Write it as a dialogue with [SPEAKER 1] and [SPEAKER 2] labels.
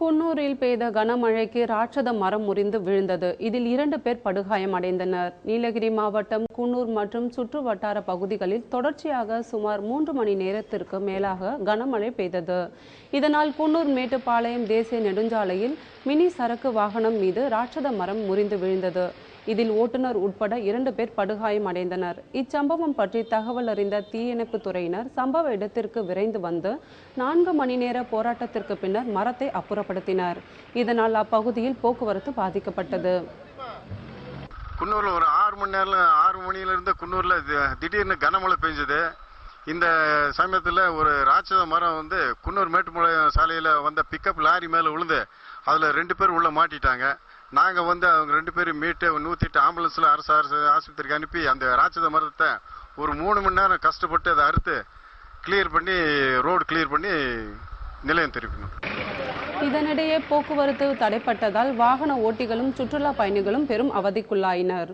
[SPEAKER 1] குன்னூரில் பெய்த கனமழைக்கு ராட்சத மரம் முறிந்து விழுந்தது. இதில் இரண்டு பேர் படுகாயமடைந்தனர் நீலகிரி மாவட்டம் குன்னூர் மற்றும் சுற்று வட்டார பகுதிகளில் தொடர்ச்சியாக சுமார் மூன்று மணி நேரத்திற்கு மேலாக கனமழை பெய்தது. இதனால் குன்னூர் மேட்டுப்பாளையம் தேசிய நெடுஞ்சாலையில் மினி சரக்கு வாகனம் மீது ராட்சத மரம் முறிந்து விழுந்தது. இதில் ஓட்டுநர் உட்பட இரண்டு பேர் படுகாயம் அடைந்தனர். இச்சம்பவம் பற்றி தகவல் அறிந்த தீயணைப்பு துறையினர் சம்பவ இடத்திற்கு விரைந்து வந்து நான்கு மணி நேர போராட்டத்திற்கு பின்னர் மரத்தை அப்புறப்படுத்தினர். இதனால் அப்பகுதியில் போக்குவரத்து பாதிக்கப்பட்டது.
[SPEAKER 2] குன்னூரில் ஒரு ஆறு மணி நேரம் ஆறு மணியிலிருந்து குன்னூரில் திடீர்னு கனமழை பெஞ்சது. இந்த சமயத்தில் ஒரு ராட்சத மரம் வந்து குன்னூர் மேட்டுப்பாளையம் சாலையில் வந்த பிக்கப் லாரி மேலே விழுந்து அதில் ரெண்டு பேர் உள்ளே மாட்டிட்டாங்க. நாங்கள் வந்து அவங்க ரெண்டு பேரும் மீட்டு நூற்றிட்டு ஆம்புலன்ஸில் அரசு அரசு ஆஸ்பத்திரிக்கு அனுப்பி அந்த ராட்சத மரத்தை ஒரு மூணு மணி நேரம் கஷ்டப்பட்டு அதை அறுத்து கிளியர் பண்ணி ரோடு கிளியர் பண்ணி நிலையம் திருப்பினோம்.
[SPEAKER 1] இதனிடையே போக்குவரத்து தடைப்பட்டதால் வாகன ஓட்டிகளும் சுற்றுலா பயணிகளும் பெரும் அவதிக்குள்ளாயினர்.